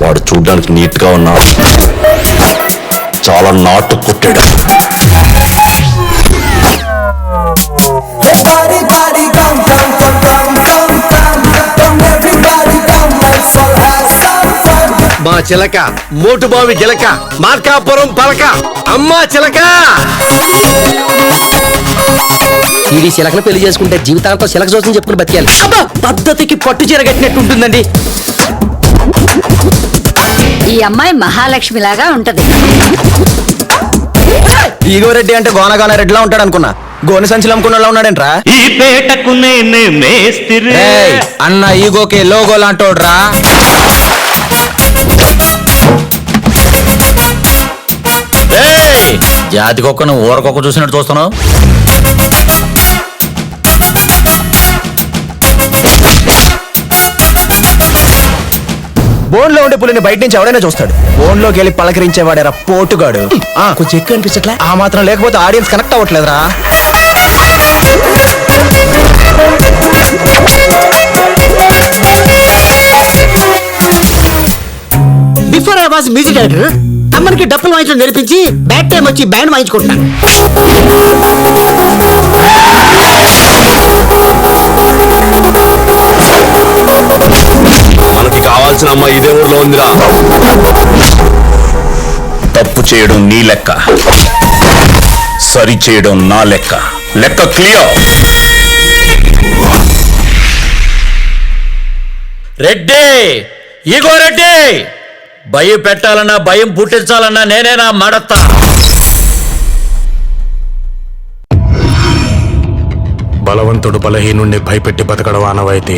వాడు చూడ్డానికి నీట్గా ఉన్నాడు. చాలా నాటు కొట్టాడు. మా చిలక మోటుబావి గిలక మార్కాపురం పలక. అమ్మా చిలక! ఈడి శిలకను పెళ్ళి చేసుకుంటే జీవితాంతం శిలక చూసిన చెప్పుకుని బతికాలి అబ్బా పద్ధతికి పట్టు చీర కట్టినట్టు ఉంటుందండి ఈ అమ్మాయి మహాలక్ష్మి లాగా ఉంటది ఈగోరెడ్డి అంటే గోనగాన రెడ్డిలా ఉంటాడు అనుకున్నా గోని సంచులు అమ్ముకున్నలా ఉన్నాడేంట్రా? ఈ పేటకు నేనే మేస్తిరి. ఏయ్, అన్న ఈగోకే లోగో లాంటోడ్రా. జాతి కుక్కను ఊరకొక్క చూసినట్టు చూస్తున్నావు? బోన్లో ఉండే పులిని బయట నుంచి ఎవడైనా చూస్తాడు. బోన్లోకి వెళ్ళి పలకరించేవాడేరా పోటుగాడు. ఆ, కొంచెం ఎక్కువ అనిపించట్లే? ఆ మాత్రం లేకపోతే audience connect అవ్వట్లేదురా. Before I was music director అమ్మనికి డప్పులు వాయించడం నేర్పించి బ్యాట్ టైం వచ్చి బ్యాండ్ వాయించుకుంటున్నాను. మనకి కావాల్సిన అమ్మాయి ఇదే ఊర్లో ఉందిరా. తప్పు చేయడం నీ లెక్క. సరి చేయడం నా లెక్క. లెక్క క్లియర్. రెడ్డి ఇగో రెడ్డి. భయం పెట్టాలన్నా భయం పుట్టించాలన్నా నేనేనా మడతా. బలవంతుడు బలహీనుణ్ణి భయపెట్టి బతకడం అనవైతే